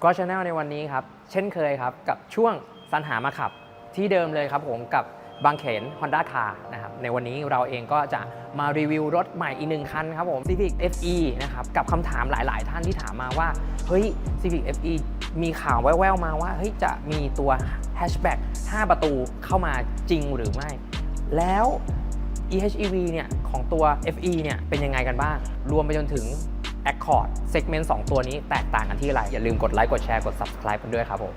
Squad Channel ในวันนี้ครับ เช่นเคยครับ กับช่วงสรรหามาขับ ที่เดิมเลยครับผมกับบางเขน Honda Car นะครับในวันนี้เราเองก็จะมารีวิวรถใหม่อีกหนึ่งคันครับผม Civic FE นะครับกับคำถามหลาย ๆ ท่านที่ถามมาว่า เฮ้ย Civic FE มีข่าวแว่วๆมาว่าเฮ้ยจะมีตัว Hatchback 5ประตูเข้ามาจริงหรือไม่ แล้ว EHEV เนี่ยของตัว FE เนี่ยเป็นยังไงกันบ้าง รวมไปจนถึง Accord Segment 2 ตัวนี้แตกต่างกันที่อะไร อย่าลืมกดไลค์กดแชร์กด Subscribe กันด้วยครับผม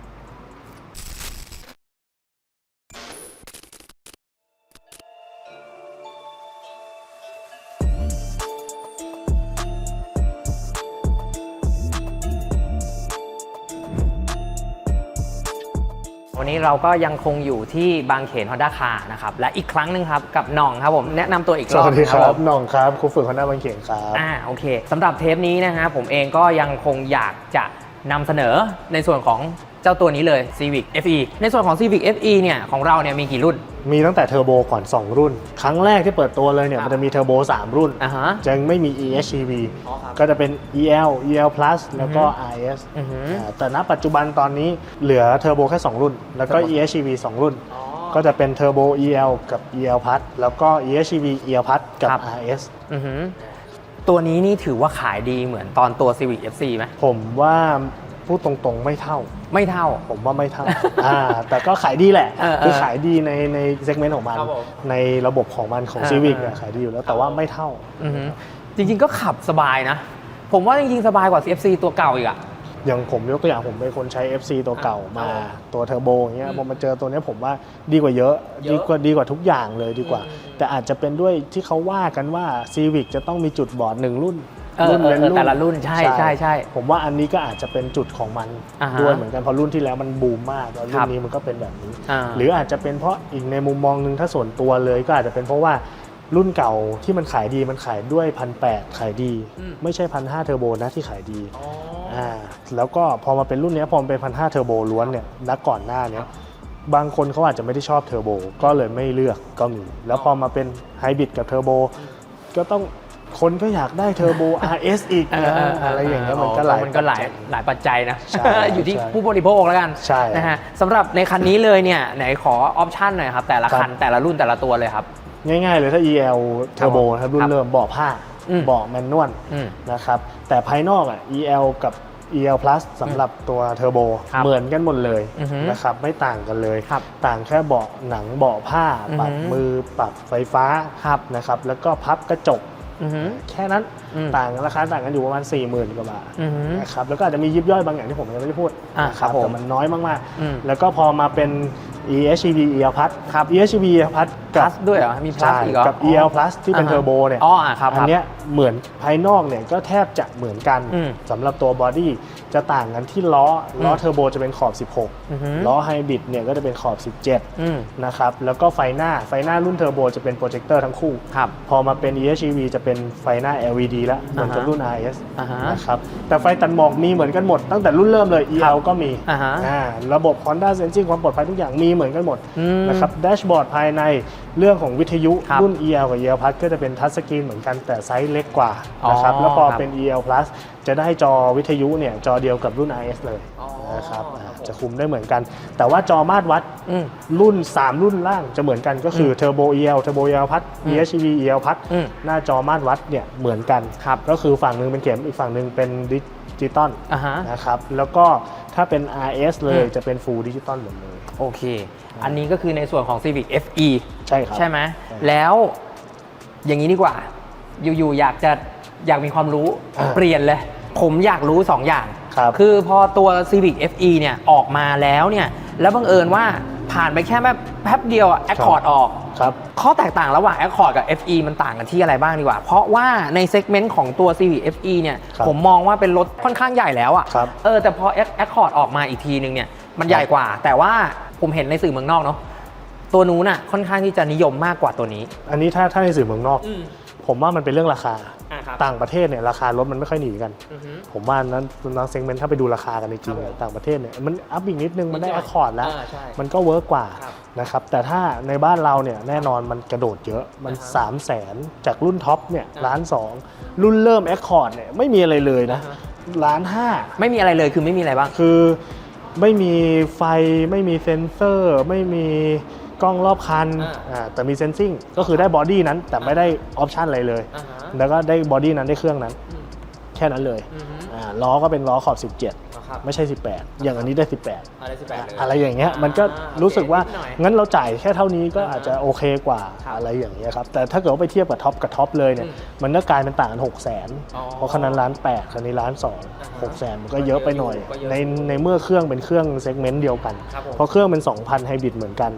วันนี้เราก็ยังคงอยู่ที่บางเขน Honda Car นะครับและอีกครั้งหนึ่งครับกับหน่องครับผมแนะนำตัวอีกสรอบวัสดีครัผมบหน้องครับครูฝึกคณะบังเขียนครับ อ่าโอเคสำหรับเทปนี้นะฮะผมเองก็ยังคงอยากจะนำเสนอในส่วนของ เจ้าตัวนี้เลย Civic FE ในส่วนของ Civic FE เนี่ยของเราเนี่ยมีกี่รุ่น มีตั้งแต่เทอร์โบก่อน 2 รุ่น ครั้งแรกที่เปิดตัวเลยเนี่ยครับมันจะมีเทอร์โบ 3 รุ่นอ่าฮะ จะไม่มี EHEV อ๋อครับก็จะเป็น EL EL Plus แล้วก็อือฮึ RS อือฮึ อ่าแต่ณปัจจุบันตอนนี้เหลือเทอร์โบแค่ 2 รุ่น แล้วก็เทอร์โบ EHEV 2 รุ่น ก็จะเป็นเทอร์โบ EL กับ EL Plus แล้วก็ EHEV EL Plus กับ ครับ RS อือหือตัวนี้นี่ถือว่าขายดีเหมือนตอนตัว Civic FC ไหมผมว่า พูดตรงๆไม่เท่า ไม่เท่า ผมว่าไม่เท่า อ่า แต่ก็ขายดีแหละ เออเออคือขายดีในในเซกเมนต์ของมัน ครับผมในระบบของมันของเออซีวิกเออเนี่ยขายดีอยู่แล้วแต่ว่าไม่เท่า อือหือจริงๆก็ขับสบายนะ ผมว่าจริงๆสบายกว่า FC ตัวเก่าอีกอะ อย่างผมยกตัวอย่างผมเป็นคนใช้ FC ตัวเก่ามาครับผมตัวเทอร์โบอย่างเงี้ยอืมพอมาเจอตัวเนี้ยผมว่าดีกว่าเยอะ เยอะดีกว่าดีกว่าทุกอย่างเลยดีกว่า อืม แต่อาจจะเป็นด้วยที่เขาว่ากันว่าซีวิกจะต้องมีจุดบอดหนึ่งรุ่น เออเออเออแต่ละรุ่นใช่ใช่ใช่ ผมว่าอันนี้ก็อาจจะเป็นจุดของมันอ่าฮะด้วยเหมือนกันเพราะรุ่นที่แล้วมันบูมมากแล้วรุ่ครันบนี้มันก็เป็นแบบนี้ อ่าหรืออาจจะเป็นเพราะอีกในมุมมองหนึ่งถ้าส่วนตัวเลยก็อาจจะเป็นเพราะว่ารุ่นเก่าที่มันขายดีมันขายด้วยพันแขายดี อืม ไม่ใช่พันห้าเทอร์โบนะที่ขายดี อ่าแล้วก็พอมาเป็นรุ่นเนี้ยพอมันเป็นพันห้าเทอร์โบล้วนเนี่ยนักก่อนหน้าเนี้ยบางคนเขาอาจจะไม่ได้ชอบเทอร์โบก็เลยไม่เลือกก็มี แล้วพอมาเป็นไฮบริดกับเทอร์โบก็ต้อง คนก็อยากได้เทอร์โบ RS อีกเออเออเอออะไรอย่างเงี้ยมันก็หลายมันก็หลายปัจจัยหลายปัจจัยนะใช่อยู่ที่ใช่ผู้บริโภคแล้วกันใช่นะฮะสำหรับในคันนี้เลยเนี่ยไหนขอออปชันหน่อยครับ แต่ละคันแต่ละรุ่นแต่ละตัวเลยครับ ง่ายๆเลยถ้า EL Turbo นะครับรุ่ครันบเริ่มเบาะผ้าอืมเบาะแมนนวลอืมนะครับแต่ภายนอกอะ EL กับ EL Plus สำหรับตัวเทอร์โบครับเหมือนกันหมดเลยอือฮึนะครับไม่ต่างกันเลยครับต่างแค่เบาะหนังเบาะผ้าอือฮึปรับมือปรับไฟฟ้าครับนะครับแล้วก็พับกระจกอือหือ แค่นั้นอืมต่างกันราคาต่างกันอยู่ประมาณ40,000กว่าบาทอือหือนะครับแล้วก็อาจจะมียิบย่อยบางอย่างที่ผมยังไม่ได้พูดอ่านะครับผมแต่มันน้อยมากอืมๆแล้วก็พอมาเป็น EHEV EL Plus ครับ EHEV EL Plus กั Plus ด้วยเหรอ มี Plus ใช่อีกเหรอ กับ EL Plus ที่เป็นอ่าฮะ เทอร์โบเนี่ย อ๋ออะครับ อันเนี้ยเหมือนภายนอกเนี่ยก็แทบจะเหมือนกันอืมสำหรับตัวบอดี้จะต่างกันที่ล้อล้ออมเทอร์โบจะเป็นขอบ อือหือ16 ล้อไฮบริดเนี่ยก็จะเป็นขอบ อืม17 นะครับ แล้วก็ไฟหน้าไฟหน้ารุ่นเทอร์โบจะเป็นโปรเจคเตอร์ทั้งคู่ ครับ พอมาเป็น EHEV จะเป็นไฟหน้า LED แล้วเหมือนกับอ่าฮะรุ่น RS อ่าฮะนะครับแต่ไฟตัดหมอกมีเหมือนกันหมดตั้งแต่รุ่นเริ่มเลย EL ก็มีอ่าฮะ อ่าระบบ Honda Sensing ความปลอดภัยทุกอย่างมีเหมือนกันหมดอืมนะครับแดชบอร์ดภายในเรื่องของวิทยุครับรุ่น EL กับ EL Plus ก็จะเป็นทัชสกรีนเหมือนกันแต่ไซส์เล็กกว่านะครับอ๋อแล้วพอครับเป็น EL Plus จะได้จอวิทยุเนี่ยจอเดียวกับรุ่น RS เลยอ๋อนะครับอ่าครับผมจะคุมได้เหมือนกัน แต่ว่าจอมาตรวัดอืมรุ่น 3 รุ่นล่างจะเหมือนกันก็คือ Turbo EL Turbo EL Plus อืม EHEV EL Plus อืมหน้าจอมาตรวัดเนี่ยเหมือนกันครับก็คือฝั่งหนึ่งเป็นเข็มอีกฝั่งหนึ่งเป็นดิจิตอลอ่าฮะนะครับแล้วก็ถ้าเป็น RS เลยอืมจะเป็น Full Digital หมดเลย โอเค อันนี้ก็คือในส่วนของ Civic FE ใช่ครับ ใช่ไหมใช่แล้วอย่างนี้ดีกว่า อยู่ๆอยากจะอยากมีความรู้อ่าเปลี่ยนเลย ผมอยากรู้ 2 อย่างครับคือพอตัว Civic FE เนี่ยออกมาแล้วเนี่ย แล้วบังเอิญว่าผ่านไปแค่แบบแป๊บเดียวอะ Accord ออกครับข้อแตกต่างระหว่าง Accord กับ FE มันต่างกันที่อะไรบ้างดีกว่า เพราะว่าในเซกเมนต์ของตัว Civic FE เนี่ยครับผมมองว่าเป็นรถค่อนข้างใหญ่แล้วอะครับเออ แต่พอ Accord ออกมาอีกทีนึงเนี่ย มันใหญ่กว่า แต่ว่า ผมเห็นในสื่อเมืองนอกเนาะตัวนู้นน่ะค่อนข้างที่จะนิยมมากกว่าตัวนี้ อันนี้ถ้าถ้าในสื่อเมืองนอกผมว่ามันเป็นเรื่องราคา อ่าครับ ต่างประเทศเนี่ยราคารถมันไม่ค่อยหนีกัน อือฮึ ผมว่านั้นนักเซกเมนต์ถ้าไปดูราคากันจริงๆครับเนี่ยต่างประเทศเนี่ยมันอัพอีกนิดนึงมันได้นิดหน่ออยคอร์ดแล้ว อ่าใช่มันก็เวิร์กกว่าครับนะครับแต่ถ้าในบ้านเราเนี่ยแน่นอนมันกระโดดเยอะมัน อ่าฮะ3 0 0แสนจากรุ่นท็อปเนี่ยอ่า ล้านสองรุ่นเริ่มแอคคอร์ดเนี่ยไม่มีอะไรเลยนะอ่าฮล้านห้าไม่มีอะไรเลยคือไม่มีอะไรบ้าง คือ ไม่มีไฟไม่มีเซ็นเซอร์ ไม่มีกล้องรอบคันอ่าอ่าแต่มีเซนซิงก็คือได้บอดี้นั้นแต่ไม่ได้ออปชันอะไรเลย แล้วก็ได้บอดี้นั้นได้เครื่องนั้น แค่นั้นเลยอ่าล้อก็เป็นล้อขอบนะ ครับ17ไม่ใช่ 18 อย่างอันนี้ได้ 18 อะไรสิบแปดเลย อะไรอย่างเงี้ยมันก็อ่ารู้สึกว่าโอเคนิดหน่อยงั้นเราจ่ายแค่เท่านี้ก็อ่าอาจจะโอเคกว่าครับอะไรอย่างเงี้ยครับแต่ถ้าเกิดว่าไปเทียบกับท็อปกับท็อปเลยเนี่ยอืมมันก็กลายเป็นต่างกันหกแสนอ๋อเพราะคันนั้นล้านแปดคันนี้ล้านสองอ่าฮะหกแสนมันก็เยอะไปหน่อย ก็เยอะอยู่ในในเมื่อเครื่องเป็นเครื่องเซกเมนต์เดียวกัน ครับผมเพราะเครื่องเป็น 2,000ไฮบริดเหมือนกัน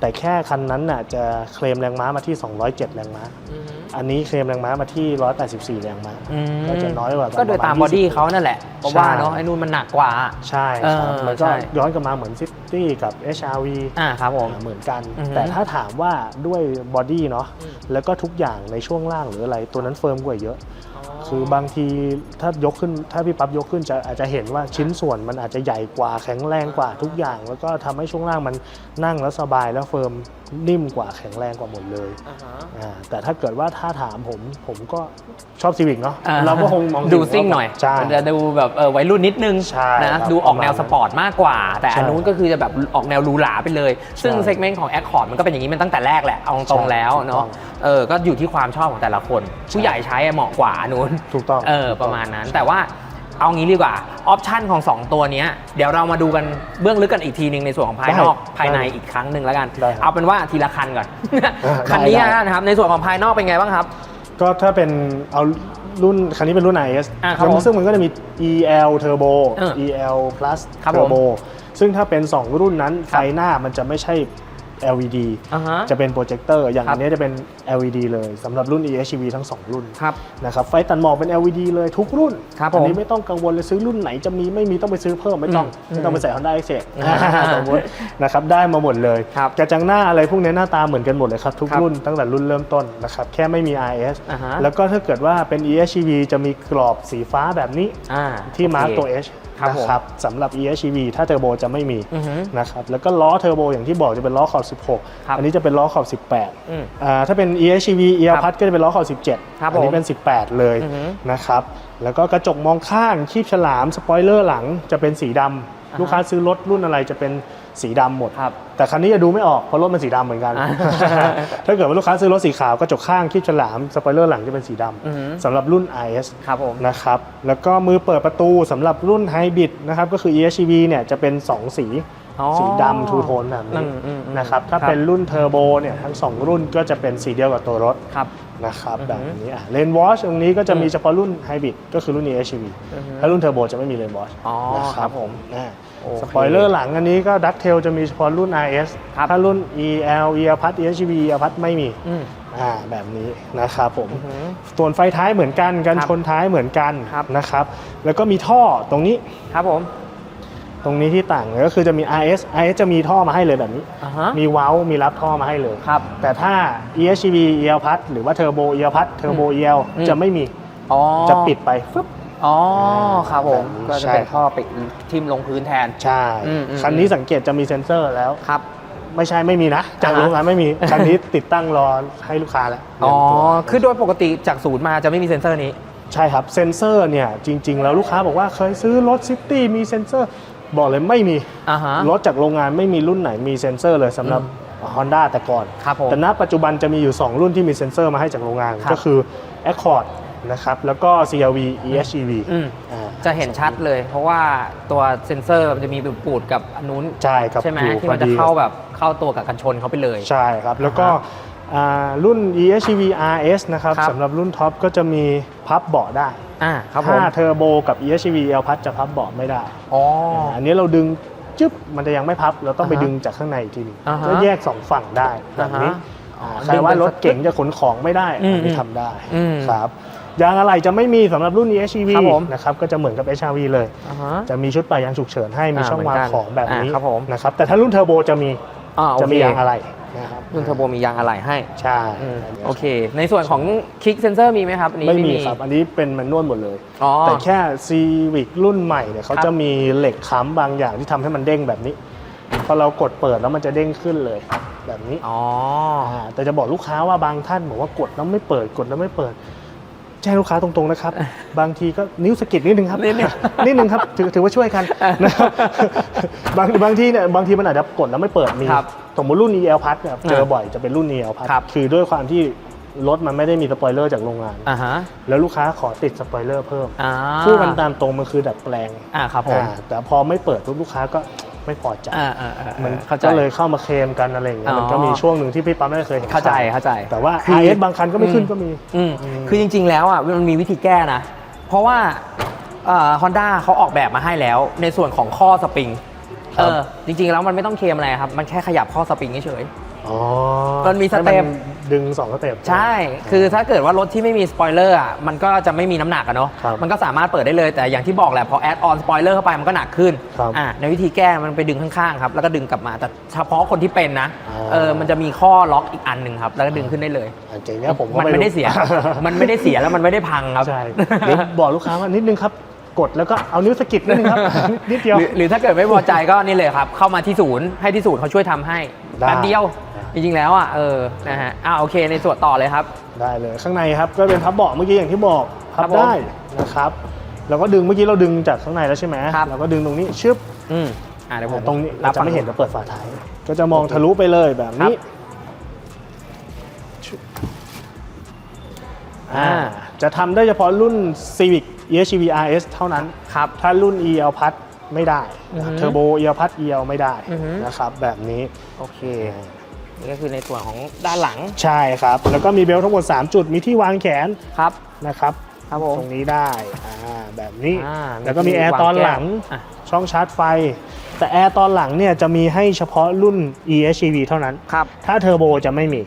แต่แค่คันนั้นน่ะจะเคลมแรงม้ามาที่ 207 แรงม้าอือฮึอันนี้เคลมแรงม้ามาที่ 184 แรงม้า อืม ก็จะน้อยกว่าก็โดยประมาณตามบอดี้20เขานั่นแหละเพราะว่าใช่เนาะไอ้นู่นมันหนักกว่า ใช่ครับเออมันก็ใช่ ย้อนกลับมาเหมือนซิตี้กับ HRV อ่าครับผม เหมือนกัน อือฮึ แต่ถ้าถามว่าด้วยบอดี้เนาะอืมแล้วก็ทุกอย่างในช่วงล่างหรืออะไรตัวนั้นเฟิร์มกว่าเยอะ คือบางทีถ้ายกขึ้นถ้าพี่ปั๊บยกขึ้นจะอาจจะเห็นว่าชิ้นส่วนมันอาจจะใหญ่กว่าแข็งแรงกว่าทุกอย่าง แล้วก็ทำให้ช่วงล่างมันนั่งแล้วสบายแล้วเฟิร์ม นิ่มกว่าแข็งแรงกว่าหมดเลยอ่าฮะ อ่าแต่ถ้าเกิดว่าถ้าถามผมผมก็ชอบซีวิกเนาะอ่าเราก็คงมอง ดูซิ่งหน่อยใช่ มันจะดูแบบเออวัยรุ่นนิดนึงใช่นะครับดูออกแนวประมาณนั้นสปอร์ตมากกว่า แต่อันใช่นู้นก็คือจะแบบออกแนวหรูหราไปเลย ซึ่งใช่เซกเมนต์ของ Accord มันก็เป็นอย่างนี้มันตั้งแต่แรกแหละ เอาตรงใช่ๆแล้วถูกต้เนาะอง เออก็อยู่ที่ความชอบของแต่ละคน ผู้ใหญ่ใช้อะเหมาะกว่าอันนู้นถูกต้องเออประมาณนั้น แต่ว่า เอางี้ดีกว่าออปชันของ 2 ตัวเนี้ยเดี๋ยวเรามาดูกันเบื้องลึกกันอีกทีหนึ่งในส่วนของภายนอกได้ภายในอีกครั้งหนึ่งแล้วกันได้ครับเอาเป็นว่าทีละคันก่อนอ่าคันนี้ได้ได้นะครับในส่วนของภายนอกเป็นไงบ้างครับ ก็ถ้าเป็นเอารุ่นคันนี้เป็นรุ่น IS อ่าครับผมซึ่งมันก็จะมี EL Turbo เออ EL Plus ครับผม Turbo ซึ่งถ้าเป็น 2 รุ่นนั้นไฟหน้ามันจะไม่ใช่ LED อ่าฮะ จะเป็นโปรเจคเตอร์อย่างครับ อันนี้จะเป็น LED เลยสำหรับรุ่น EHEV ทั้ง 2 รุ่นครับ นะครับไฟตัดหมอกเป็น LED เลยทุกรุ่นครับอันี้ผมไม่ต้องกังวลเลยซื้อรุ่นไหนจะมีไม่มีต้องไปซื้อเพิ่มไม่ต้องอืมไม่ต้องไปใส่ Honda a c c e อ่า สมมติ นะครับได้มาหมดเลยครับกระจังหน้าอะไรพวกนี้หน้าตาเหมือนกันหมดเลยครับ ทุกครับรุ่นตั้งแต่รุ่นเริ่มต้นนะครับแค่ไม่มี RS อ่าฮะแล้วก็ถ้าเกิดว่าเป็น EHEV จะมีกรอบสีฟ้าแบบนี้อ่าที่มาร์กโอเคตัว H ครับผมนะครับสำหรับ EHEV ถ้าเทอร์โบจะไม่มีอือฮึนะครับแล้วก็ล้อเทอร์โบอย่างที่บอกจะเป็นล้อขอบครับ16 อันนี้จะเป็นล้อขอบอืม18อ่าถ้าเป็น EHEV e l พัดก็จะเป็นล้อขอบ 17ครับอันี้ผมเป็น 18 เลยอือฮึนะครับแล้วก็กระจกมองข้างคีบฉลามสปอยเลอร์หลังจะเป็นสีดำาฮะลูกค้าซื้อรถรุ่นอะไรจะเป็น สีดำหมดครับแต่คันนี้จะดูไม่ออกเพราะรถมันสีดำเหมือนกันอ่าถ้าเกิดว่าลูกค้าซื้อรถสีขาวกระจกข้างคีบฉลามสปอยเลอร์หลังจะเป็นสีดอือฮึำสำหรับรุ่น IS ครับผมนะครับแล้วก็มือเปิดประตูสำหรับรุ่นไฮบริดนะครับก็คือ EHEV เนี่ยจะเป็น 2 สีอ๋อสีดำทูโทนแบบอืนี้มอืมอืมนะครับถ้าครับเป็นรุ่นเทอร์โบเนี่ยทั้ง 2 รุ่นก็จะเป็นสีเดียวกับตัวรถครับนะครับอือฮึแบบนี้อะเลนวอชตรงนี้ก็จะมีอืมเฉพาะรุ่นไฮบริดก็คือรุ่น EHEV อือฮึถ้ารุ่นเทอร์โบจะไม่มีเลนวอชอ๋อนะครับผมอ่าโอเคสปอยเลอร์หลังอันนี้ก็ดักเทลจะมีเฉพาะรุ่น RS ครับถ้ารุ่น EL EL พัด EHEV EL พัดไม่มีอืมอ่าแบบนี้นะครับผมอือฮึส่วนไฟท้ายเหมือนกันกันครับชนท้ายเหมือนกันครับนะครับ แล้วก็มีท่อตรงนี้ครับผม ตรงนี้ที่ต่างเลยก็คือจะมี RS RS จะมีท่อมาให้เลยแบบนี้อ่าฮะมีเว้ามีรับท่อมาให้เลยครับแต่ถ้า EHEV EL พัดหรือว่า Turbo EL พัด Turbo EL อืมจะไม่มีอ๋อจะปิดไปฟึบ อ๋อครับผมแบบนี้ก็จะใช่เป็นท่อปิดทิมลงพื้นแทน ใช่อืมอืมคันนี้สังเกตจะมีเซ็นเซอร์แล้วครับไม่ใช่ไม่มีนะ จากอ่าฮะโรงงานไม่มีคันนี้ติดตั้งรอให้ลูกค้าแล้วอ๋อเตรียมตัวคือโดยปกติจากศูนย์มาจะไม่มีเซ็นเซอร์นี้ ใช่ครับเซ็นเซอร์เนี่ยจริง ๆ แล้วลูกค้าบอกว่าเคยซื้อรถซิตี้มีเซ็นเซอร์ บอกเลยไม่มีอ่าฮะรถจากโรงงานไม่มีรุ่นไหนมีเซ็นเซอร์เลยสำหรับ Honda แต่ก่อนครับผมแต่ณปัจจุบันจะมีอยู่ 2 รุ่นที่มีเซ็นเซอร์มาให้จากโรงงานครับก็คือ Accord นะครับ แล้วก็ CRV EHEV อืมอ่า จะเห็นชัดเลย เพราะว่าตัวเซ็นเซอร์มันจะมีปูดกับอันนู้นใช่ครับใช่ไหมอยู่ที่มันจะพอดี เข้าแบบเข้าตัวกับกันชนเขาไปเลย ใช่ครับ แล้วก็อ่าฮะอ่ารุ่น EHEV RS นะครับครับ สำหรับรุ่นท็อปก็จะมีพับเบาะได้ อ่าครับผมถ้าเทอร์โบกับ EHEV L พัดจะพับเบาะไม่ได้อ๋ออันนี้เราดึงจึ๊บมันจะยังไม่พับ เราต้องไปอ่าฮะดึงจากข้างในอีกทีหนึงอ่าฮะก็แยกสองฝั่งได้แบบนี้อ่าฮะอ่าใครว่ารถเก๋งจะขนของไม่ได้อืมอันนี้ทำได้อืม ครับ ยางอะไรจะไม่มีสำหรับรุ่น EHEV ครับผมนะครับก็จะเหมือนกับ HRV เลย อ่าฮะ จะมีชุดปลายยางฉุกเฉินให้มีอ่าช่องวางเหมือนกันของแบบนี้อ่าครับผม นะครับแต่ถ้ารุ่นเทอร์โบจะมีอ่าโอจะเคมียางอะไรนะครับรุ่นเทอร์โบมียางอะไหล่ให้ใช่อืมโอเค ในส่วนของคลิกเซนเซอร์มีไหมครับอันนี้ไม่มีครับ อันนี้เป็นแมนนวลหมดเลย อ๋อ แต่แค่ Civic รุ่นใหม่เนี่ยเขาครับจะมีเหล็กค้ำบางอย่างที่ทำให้มันเด้งแบบนี้ พอเรากดเปิดแล้วมันจะเด้งขึ้นเลยแบบนี้อ๋อาแต่จะบอกลูกค้าว่าบางท่านบอกว่ากดแล้วไม่เปิดกดแล้วไม่เปิด ใจจ้งลูกค้าตรงๆนะครับ บางทีก็นิ้วสะกิดนิดนึงครับนิดนึงนิดนึงครับถือถือว่าช่วยกันนะครับบางบางทีเนี่ยบางทีมันอาจจะกดแล้วไม่เปิดมีครับสมมติรุ่น EL พัดเนี่ยเจออ่าบ่อยจะเป็นรุ่น EL พัดครับคือด้วยความที่รถมันไม่ได้มีสปอยเลอร์จากโรงงานอ่าฮะแล้วลูกค้าขอติดสปอยเลอร์เพิ่มอ่าพูดกันตามตรงมันคือดัดแปลงอ่าครับผมอ่าแต่พอไม่เปิดปุ๊บลูกค้าก็ ไม่พอใจอ่าอ่าอ่ามันเข้าใจก็เลยเข้ามาเคลมกันอะไรอย่างเงี้ยอ๋อมันก็มีช่วงหนึ่งที่พี่ปั๊มไม่เคยเห็นเข้าใจข่วเข้าใจ แต่ว่าคือ RS บางคันก็ไม่ขึ้นก็มีอืมอืมคือจริง ๆ แล้วอะมันมีวิธีแก้นะ เพราะว่าฮอนด้าเขาออกแบบมาให้แล้ว ในส่วนของข้อสปริงครัเอบอจริง ๆ แล้วมันไม่ต้องเคลมอะไรครับ มันแค่ขยับข้อสปริงเฉย อ๋อมันมีสเต็ป ให้นดึงสองสเต็ปๆใช่ คือถ้าเกิดว่ารถที่ไม่มีสปอยเลอร์อะ มันก็จะไม่มีน้ำหนักอะเนาะ ครับมันก็สามารถเปิดได้เลย แต่อย่างที่บอกแหละ พอแอดออนสปอยเลอร์เข้าไปมันก็หนักขึ้น ครับอ่าในวิธีแก้มันไปดึงข้างๆครับ แล้วก็ดึงกลับมา แต่เฉพาะคนที่เป็นนะอ่าเออ มันจะมีข้อล็อกอีกอันหนึ่งครับ แล้วก็ดึงขึ้นได้เลยอันเจ๋งเนี่ยผมก็มันไม่ไม่ได้รู้ เสีย มันไม่ได้เสียแล้วมันไม่ได้พังครับ ใช่เดี๋ยวบอกลูกค้าว่านิดนึงครับ กดแล้วก็เอานิ้วสะกิดนิดนึงครับ นิดเดียว หรือหรือถ้าเกิดไม่พอใจก็นี่เลยครับ เข้ามาที่ศูนย์ให้ที่ศูนย์เขาช่วยทำให้ ได้แป๊บเดียวจริงๆแล้วอะเออนะฮะอ่าโอเคในส่วนต่อเลยครับ ได้เลยข้างในครับก็เป็นพับเบาะเมื่อกี้อย่างที่บอกพัครับบผมได้นะครับแล้วก็ดึงเมื่อกี้เราดึงจากข้างในแล้วใช่ไหมครับ เราก็ดึงตรงนี้ชึบอืมอ่าเดี๋ยวผมตรงนี้รัเราบจะไม่เห็นฝั่เรางเปิดฝาท้ายก็จะมองทะลุไปเลยแบบนี้ครับชึบอ่าจะทำได้เฉพาะรุ่น Civic EHEV RS เท่านั้น ครับ ถ้ารุ่น EL พัด ไม่ได้อือฮึเทอร์โบ EL พัด EL ไม่ได้อือฮึ นะครับแบบนี้โอเค นี่ก็คือในส่วนของด้านหลังใช่ครับ แล้วก็มีเบลทั้งหมด 3 จุดมีที่วางแขนครับ นะครับครับผมตรงนี้ได้อ่าแบบนี้อ่าแล้วก็มีที่แอร์ตอนหลังวาแก้วอะ ช่องชาร์จไฟ แต่แอร์ตอนหลังเนี่ยจะมีให้เฉพาะรุ่น EHEV เท่านั้น ครับ ถ้าเทอร์โบจะไม่มี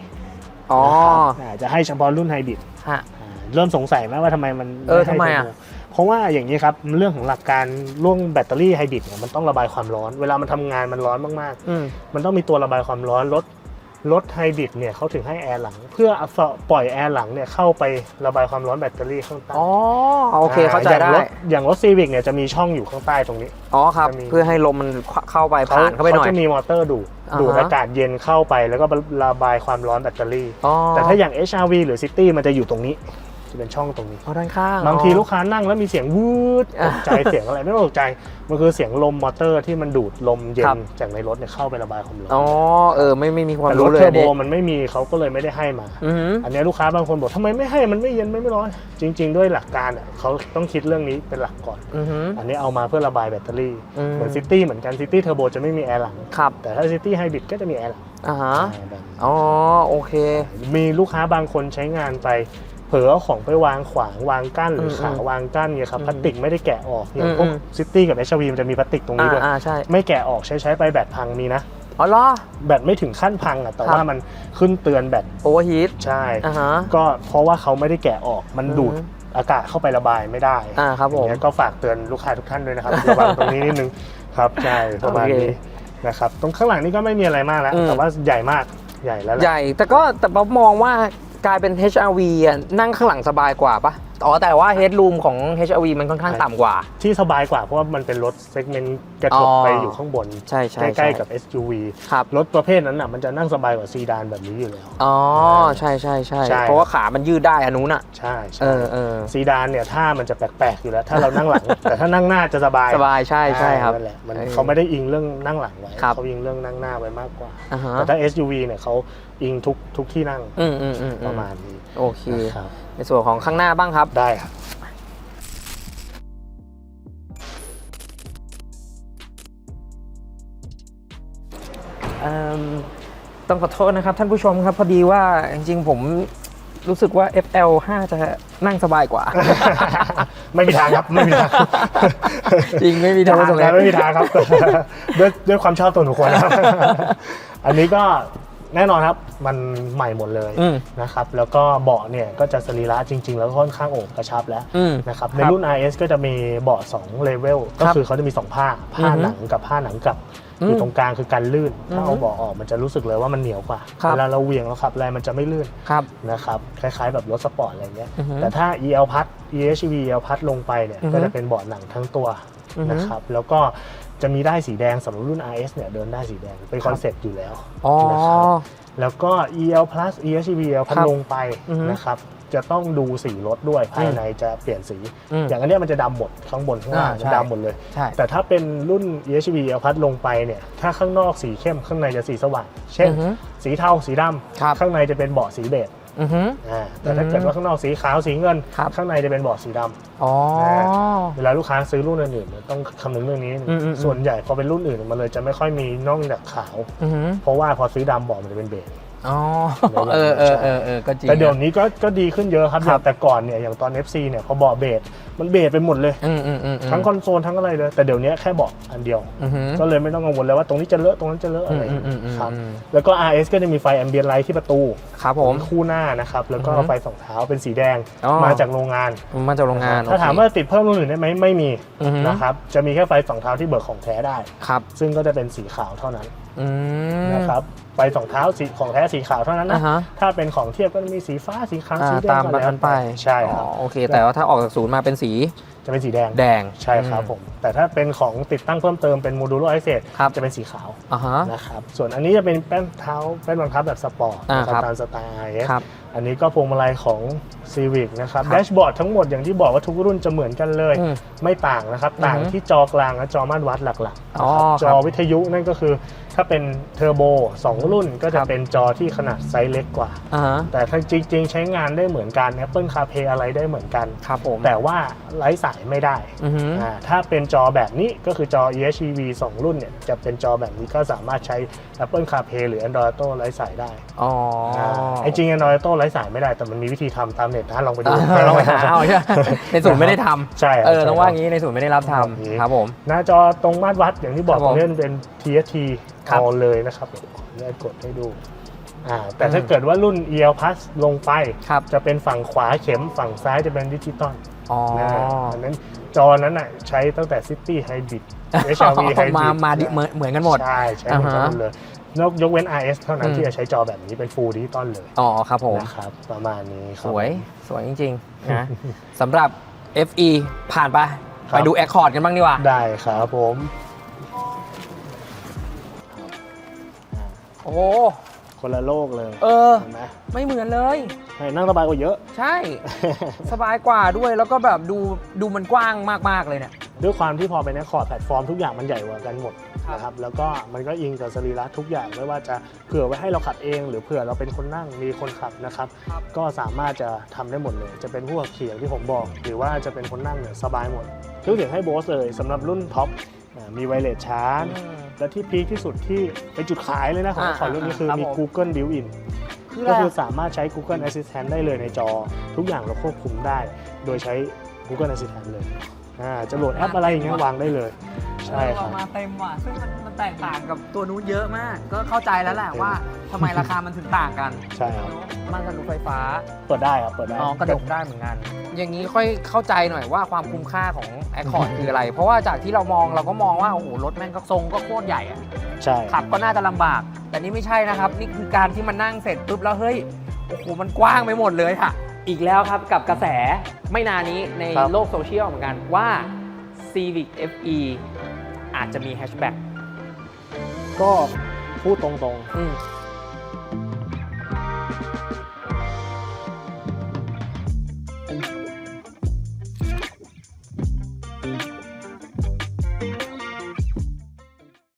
อ๋อนะครับอ่าจะให้เฉพาะรุ่นไฮบริดฮะอ่าเริ่มสงสัยไหมว่าทำไมมันเออให้ทำไมอะเทร์โบเพ ราะว่าอย่างนี้ครับเรื่องของหลักการร่วงแบตเตอรี่ไฮบริดเนี่ยมันต้องระบายความร้อน เวลามันทำงานมันร้อนมากอืมๆมันต้องมีตัวระบายความร้อนรถรถไฮบริดเนี่ยเขาถึงให้แอร์หลัง เพื่อเอาปล่อยแอร์หลังเนี่ยเข้าไประบายความร้อนแบตเตอรี่ข้างใต้อ๋อโอเคเข้าใจย่งได้รถอย่างรถซีวิกเนี่ยจะมีช่องอยู่ข้างใต้ตรงนี้ อ๋อครับจะมีเพื่อให้ลมมันเข้าไปผ่านเข้าไปหน่อยจะมีมอเตอร์ดูดอ่าฮะดูดอากาศเย็นเข้าไปแล้วก็ระบายความร้อนแบตเตอรี่อ๋อแต่ถ้าอย่าง HRV หรือ City มันจะอยู่ตรงนี้ จะเป็นช่องตรงนี้เอาด้านข้างบางทีอ๋อลูกค้านั่งแล้วมีเสียงวืดตอะกใจเสียงอะไรไม่ต้องตกใจมันคือเสียงลมมอเตอร์ที่มันดูดลมเย็ครันบจากในรถเนี่ยเข้าไประบายความร้อนอ๋อเออไม่ไม่มีความแต่รรู้ถเลยเทออัร์นโบนี้มันไม่มีเขาก็เลยไม่ได้ให้มาอือหืออันนี้ลูกค้าบางคนบอกทำไมไม่ให้มันไม่เย็นไม่ไม่ร้อน จริง ๆ ด้วยหลักการอะเขาต้องคิดเรื่องนี้เป็นหลักก่อนอือหืออันนี้เอามาเพื่อระบายแบตเตอรี่อืมเหมือนซิตี้เหมือนกันซิตี้เทอร์โบจะไม่มีแอร์หลังครับแต่ถ้าซิตี้ไฮบริดก็จะมีแอร์หลังอ่าฮะใช่แบบนี้อ๋อโอเค มีลูกค้าบางคนใช้งานไป เผลอเอาของไปวางขวางวางกั้นหรือมขาวางกั้นเนี่ยครับอืมพลาสติกไม่ได้แกะออกอย่างพวกอืมซิตี้กับเอชวีมันจะมีพลาสติกตรงนี้อ่าด้วยอ่าใช่ไม่แกะออกใช้ใช้ไปแบตพังมีนะอ๋อเหรอแบตไม่ถึงขั้นพังอะแต่ครับว่ามันขึ้นเตือนแบตโอเวอร์ฮีทใช่อ่าฮะก็เพราะว่าเขาไม่ได้แกะออกมันดูดอืมอากาศเข้าไประบายไม่ได้อ่าครับผมอย่างเงี้ยก็ฝากเตือนลูกค้าทุกท่านด้วยนะครับระวังตรงนี้นิดนึงครับใช่ประมาณโอเคนี้นะครับตรงข้างหลังนี่ก็ไม่มีอะไรมากแล้วอืมแต่ว่าใหญ่มากใหญ่แล้วแหละใหญ่แต่ก็แต่ป๊อปมองว่า กลายเป็น HRV อะนั่งข้างหลังสบายกว่าปะ อ๋อ แต่ว่า headroom ของ HRV มันค่อนข้างต่ำกว่า ที่สบายกว่าเพราะว่ามันเป็นรถเซกเมนต์กระจกอ๋อไปอยู่ข้างบน ใช่ใช่ใกล้ช่ๆกับ SUV ครับรถประเภทนั้นน่ะมันจะนั่งสบายกว่าซีดานแบบนี้อยู่แล้ว อ๋อ ใช่ใช่ใช่ใช่เพราะว่าขามันยืดได้อันนู้นอะ ใช่เอใช่อเออซีดานเนี่ยถ้ามันจะแปลกๆอยู่แล้ว ถ้าเรานั่งหลัง แต่ถ้านั่งหน้าจะสบาย สบายใช่ใช่ครับนั่นแหละมันเออเขาไม่ได้อิงเรื่องนั่งหลังไว้ครับเขาอิงเรื่องนั่งหน้าไว้มากกว่าอ่าฮะแต่ถ้า SUV เนี่ยเขาอิงทุกทุกที่นั่งอืมอืมอืมอืประมาณนี้โอเคนะครับ ในส่วนของข้างหน้าบ้างครับ ได้ครับเอิ่มต้องขอโทษนะครับท่านผู้ชมครับ พอดีว่าจริงๆผมรู้สึกว่า FL5 จะนั่งสบายกว่า ไม่มีทางครับ ไม่มีทางจริงไม่มีทางประสบเลการยณ์ไม่มีทางครับด้วยด้วยความชอบตัวบุคคลนะครับอันนี้ก็ แน่นอนครับมันใหม่หมดเลยอืมนะครับแล้วก็เบาะเนี่ยก็จะสรีระจริง ๆ แล้วก็ค่อนข้างโอบกระชับแล้วอืมนะครับครับในรุ่น RS ก็จะมีเบาะ2เลเวลก็ครับคือเขาจะมี2ผ้าผ้าอือฮึหนังกับผ้าหนังกลับอืมอยู่ตรงกลางคือการลื่นถ้าอือฮึเอาเบาะออกมันจะรู้สึกเลยว่ามันเหนียวกว่าครับ เวลาเราเหวี่ยงแล้วขับแรงมันจะไม่ลื่น ครับ นะครับคล้ายๆแบบรถสปอร์ตอะไรเงี้ยอือฮึแต่ถ้า EL พัด EHV EL พัดลงไปเนี่ยอือฮึก็จะเป็นเบาะหนังทั้งตัวอือฮึนะครับแล้วก็ จะมีได้ายสีแดงสำหรับรุ่น RS เนี่ยเดินได้ายสีแดงเป็นคอนเซ็ปต์อยู่แล้วอ๋อนะครับแล้วก็ EL Plus EHV EL พัดครับลงไปอือฮึนะครับจะต้องดูสีรถด้วยภายในจะเปลี่ยนสีอืมอย่างอันเนี้ยมันจะดำหมดข้างบนข้างล่างอ่าจะใช่ดำหมดเลยใช่แต่ถ้าเป็นรุ่น EHV เอาพัดลงไปเนี่ยถ้าข้างนอกสีเข้มข้างในจะสีสว่าง เช่นอือฮึสีเทาสีดครับำข้างในจะเป็นเบาะสีเบจ อือหืออ่าแต่ถ้าอืมเกิดว่าข้างนอกสีขาวสีเงิน ครับ ข้างในจะเป็นเบาะสีดำ อ๋อ เวลาลูกค้าซื้อรุ่นอื่นๆเนี่ยต้องคำนึงเรื่องนี้นิดนึงอืมอืมอืม ส่วนใหญ่พอเป็นรุ่นอื่น มันเลยจะไม่ค่อยมีน่องจากขาว อือหือเพราะว่าพอซื้อดำเบาะมันจะเป็นเบจ อ๋อเออเออเออเออก็จริง แต่เดี๋ยวนี้ก็ก็ดีขึ้นเยอะครับครับแต่ก่อนเนี่ยอย่างตอน FC เนี่ยพอเบาะเบสมันเบสไปหมดเลย อืมอืมอืมทั้งคอนโซลทั้งอะไรเลย แต่เดี๋ยวนี้แค่เบาะอันเดียว อือหือก็เลยไม่ต้องกังวลแล้วว่าตรงนี้จะเลอะตรงนั้นจะเลอะอะไรอืมอืมอืมครับอืมแล้วก็ RS ก็จะมีไฟแอมเบียนไลท์ที่ประตูครับผม คู่หน้านะครับแล้วก็อือฮึไฟสองเท้าเป็นสีแดงอ๋อ มาจากโรงงาน มาจากโรงงานถ้าถามโอเคว่าติดเพิ่มรุ่นอื่นได้ไหมไม่มีอือฮึนะครับจะมีแค่ไฟสองเท้าที่เบิกของแท้ได้ ครับซึ่งก็จะเป็นสีขาวเท่านั้นอืมนะครับ ไฟสองเท้าสีของแท้สีขาวเท่านั้นอ่านะฮะ ถ้าเป็นของเทียบก็จะมีสีฟ้าสีขาวอ่าสีแดงตามก็แล้วนั้นไปใช่ครับ อ๋อโอเค แต่ว่าถ้าออกจากศูนย์มาเป็นสีจะเป็นสีแดง แดงใช่ครับผม แต่ถ้าเป็นของติดตั้งเพิ่มเติมเป็นโมดูลไอเซครับจะเป็นสีขาวอ่าฮะ นะครับ ส่วนอันนี้จะเป็นแป้นเท้าแป้นบังคับแบบสปอร์ตอ่านะครับครับ ตามสไตล์ IS ครับ อันนี้ก็พวงมาลัยของ Civic นะครับครับแดชบอร์ดทั้งหมดอย่างที่บอกว่าทุกรุ่นจะเหมือนกันเลยอืมไม่ต่างนะครับ ต่างอือฮึที่จอกลางและจอม่านวัดหลักๆอ๋อนะครับจครัอบวิทยุนั่นก็คือถ้าเป็นเทอร์โบ2 รุ่นก็คจะรับเป็นจอที่ขนาดไซส์เล็กกว่าอ่าฮะแต่ถ้าจริง ๆ ใช้งานได้เหมือนกัน Apple CarPlay อะไรได้เหมือนกันครับผมแต่ว่าไร้สายไม่ได้อือหืออ่าถ้าเป็นจอแบบนี้ก็คือจอ EHEV 2 รุ่นเนี่ยจะเป็นจอแบบนี้ก็สามารถใช้ Apple CarPlay หรือ Android Auto ไร้สายได้อ๋ออ่าไอ้จริง Android Auto ไร้สายไม่ได้แต่มันมีวิธีทำตามเน็ตนะลองไปดูอ่าลองไปหาเอาใช่ไหมในศูนย์ไม่ได้ทำใช่ครับเออต้องว่าใช่ครับงี้ในศูนย์ไม่ได้รับทแบบนี้ำครับผมหน้าจอตรงมาตรวัดอย่างที่บอกครับผมตรงนี้มันเป็น TFT ครับเอาเลยนะครับเดี๋ยวขออนุญาตกดให้ดูอ่าแต่ถ้าอืมเกิดว่ารุ่น EL Plus ลงไปครับจะเป็นฝั่งขวาเข็มฝั่งซ้ายจะเป็นดิจิตอลอ๋อนะอันนั้นจอนั้นอะใช้ตั้งแต่ City Hybrid HRV Hybrid มามาดิเหมือนเหมือนกันหมด ใช่ ใช้เหมือนกันอ่าหฮะมดเลย นกยกเว้น RS เท่านั้อืนมที่จะใช้จอแบบนี้เป็น Full Digital เลยอ๋อครับผม นะครับ ประมาณนี้คสรับ วย สวยจริงๆ นะสำหรับ FE ผ่านไป ครับไปดู Accord กันบ้างดีกว่า ได้ครับผม โอ้โหคนละโลกเลยเออ เห็นไหมไม่เหมือนเลยให้นั่งสบายกว่าเยอะ ใช่ สบายกว่าด้วยแล้วก็แบบดูดูมันกว้างมากๆเลยเนี่ย ด้วยความที่พอเป็นแอคคอร์ดแพลตฟอร์มทุกอย่างมันใหญ่กว่ากันหมด ครับ นะครับแล้วก็มันก็อิงกับสรีระทุกอย่างไม่ว่าจะเผื่อไว้ให้เราขับเอง หรือเผื่อเราเป็นคนนั่งมีคนขับนะครับ ก็สามารถจะทำได้หมดเลย จะเป็นผู้ขับขี่อย่างที่ผมบอก หรือว่าจะเป็นคนนั่งเนี่ยสบายหมดเครื่องเสียงให้โบสเลยสำหรับรุ่นท็อปอ่ามีไวเลสชาร์จ อืม และที่พีคที่สุดที่เป็นจุดขายเลยนะของอ่าขอรุ่นนี้คือครับมี ผม Google Built-in คืออะก็ไรคืออะสามารถใช้ Google Assistant ได้เลยในจอ ทุกอย่างเราควบคุมได้ โดยใช้ Google Assistant เลย อ่าจะโหลดแอปอะไรอย่างเงี้ยวางได้เลย ใช่คอรัอบ กมาเต็มว่ะซึ่งมันมันแตกต่างกับตัวนู้นเยอะมาก ก็เข้าใจแล้วแหละว่าทำไมราคามันถึงต่างกันใช่ครับ มันกับรถไฟฟ้า เปิดได้ครับเปิดได้อ๋อกระดกได้เหมือนกัน อย่างนี้ค่อยเข้าใจหน่อยว่าความคุ้มค่าของ Accord คืออะไร เพราะว่าจากที่เรามองเราก็มองว่า โอ้โห รถแม่งก็ทรงก็โคตรใหญ่อะใช่ขับก็น่าจะลำบาก แต่นี่ไม่ใช่นะครับ นี่คือการที่มันนั่งเสร็จปุ๊บแล้วเฮ้ย โอ้โห มันกว้างไปหมดเลยค่ะ อีกแล้วครับกับกระแสไม่นานนี้ในโลกโซเชียลเหมือนกันว่า Civic FE อาจจะมีแฮชแบ็กก็พูดตรงอืม ๆ